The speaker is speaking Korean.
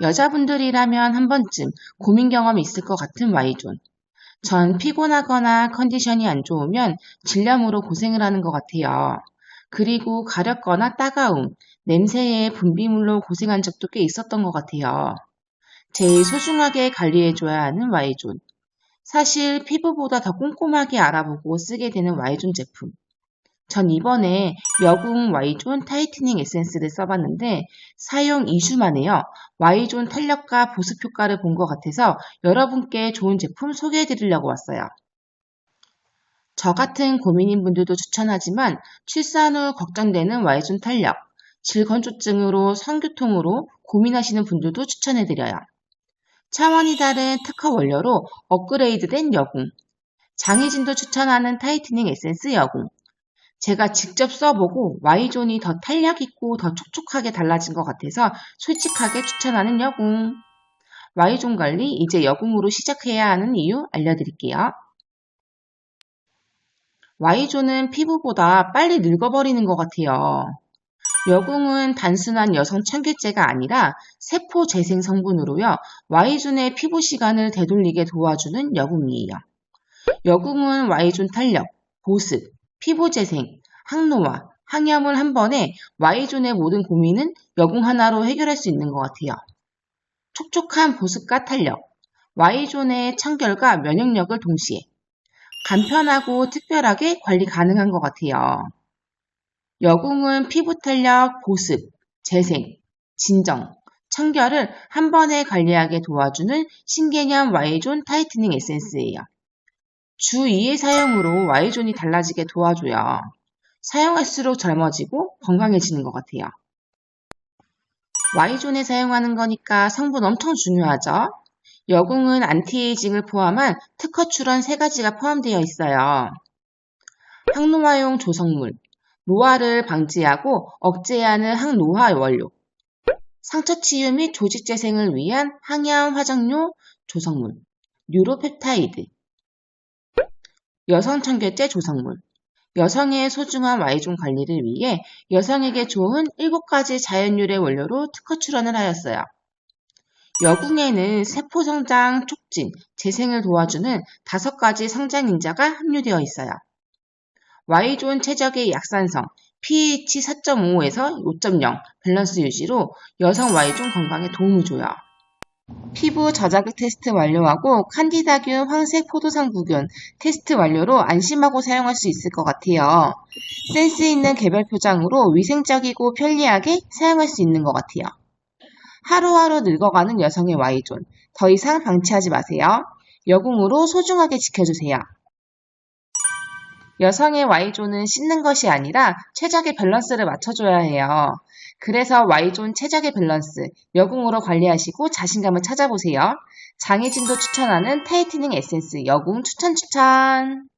여자분들이라면 한 번쯤 고민 경험이 있을 것 같은 Y존. 전 피곤하거나 컨디션이 안 좋으면 질염으로 고생을 하는 것 같아요. 그리고 가렵거나 따가움, 냄새에 분비물로 고생한 적도 꽤 있었던 것 같아요. 제일 소중하게 관리해줘야 하는 Y존. 사실 피부보다 더 꼼꼼하게 알아보고 쓰게 되는 Y존 제품. 전 이번에 여궁 Y존 타이트닝 에센스를 써봤는데 사용 2주 만에요. Y존 탄력과 보습 효과를 본 것 같아서 여러분께 좋은 제품 소개해드리려고 왔어요. 저 같은 고민인 분들도 추천하지만 출산 후 걱정되는 Y존 탄력, 질건조증으로 성교통으로 고민하시는 분들도 추천해드려요. 차원이 다른 특허 원료로 업그레이드된 여궁, 장희진도 추천하는 타이트닝 에센스 여궁, 제가 직접 써보고 Y존이 더 탄력있고 더 촉촉하게 달라진 것 같아서 솔직하게 추천하는 여궁. Y존 관리 이제 여궁으로 시작해야 하는 이유 알려드릴게요. Y존은 피부보다 빨리 늙어버리는 것 같아요. 여궁은 단순한 여성 청결제가 아니라 세포 재생 성분으로요. Y존의 피부 시간을 되돌리게 도와주는 여궁이에요. 여궁은 Y존 탄력, 보습, 피부 재생, 항노화, 항염을 한 번에 Y존의 모든 고민은 여궁 하나로 해결할 수 있는 것 같아요. 촉촉한 보습과 탄력, Y존의 청결과 면역력을 동시에 간편하고 특별하게 관리 가능한 것 같아요. 여궁은 피부 탄력, 보습, 재생, 진정, 청결을 한 번에 관리하게 도와주는 신개념 Y존 타이트닝 에센스예요. 주 2의 사용으로 Y존이 달라지게 도와줘요. 사용할수록 젊어지고 건강해지는 것 같아요. Y존에 사용하는 거니까 성분 엄청 중요하죠? 여궁은 안티에이징을 포함한 특허 출원 3가지가 포함되어 있어요. 항노화용 조성물, 노화를 방지하고 억제하는 항노화 원료, 상처 치유 및 조직 재생을 위한 항염 화장료 조성물, 뉴로펩타이드, 여성 청결제 조성물, 여성의 소중한 Y존 관리를 위해 여성에게 좋은 7가지 자연유래 원료로 특허 출원을 하였어요. 여궁에는 세포 성장, 촉진, 재생을 도와주는 5가지 성장 인자가 함유되어 있어요. Y존 최적의 약산성, pH 4.5에서 5.0 밸런스 유지로 여성 Y존 건강에 도움을 줘요. 피부 저자극 테스트 완료하고 칸디다균 황색 포도상구균 테스트 완료로 안심하고 사용할 수 있을 것 같아요. 센스 있는 개별 표장으로 위생적이고 편리하게 사용할 수 있는 것 같아요. 하루하루 늙어가는 여성의 Y존. 더 이상 방치하지 마세요. 여궁으로 소중하게 지켜주세요. 여성의 Y존은 씻는 것이 아니라 최적의 밸런스를 맞춰줘야 해요. 그래서 Y존 최적의 밸런스, 여궁으로 관리하시고 자신감을 찾아보세요. 장혜진도 추천하는 타이트닝 에센스 여궁 추천 추천!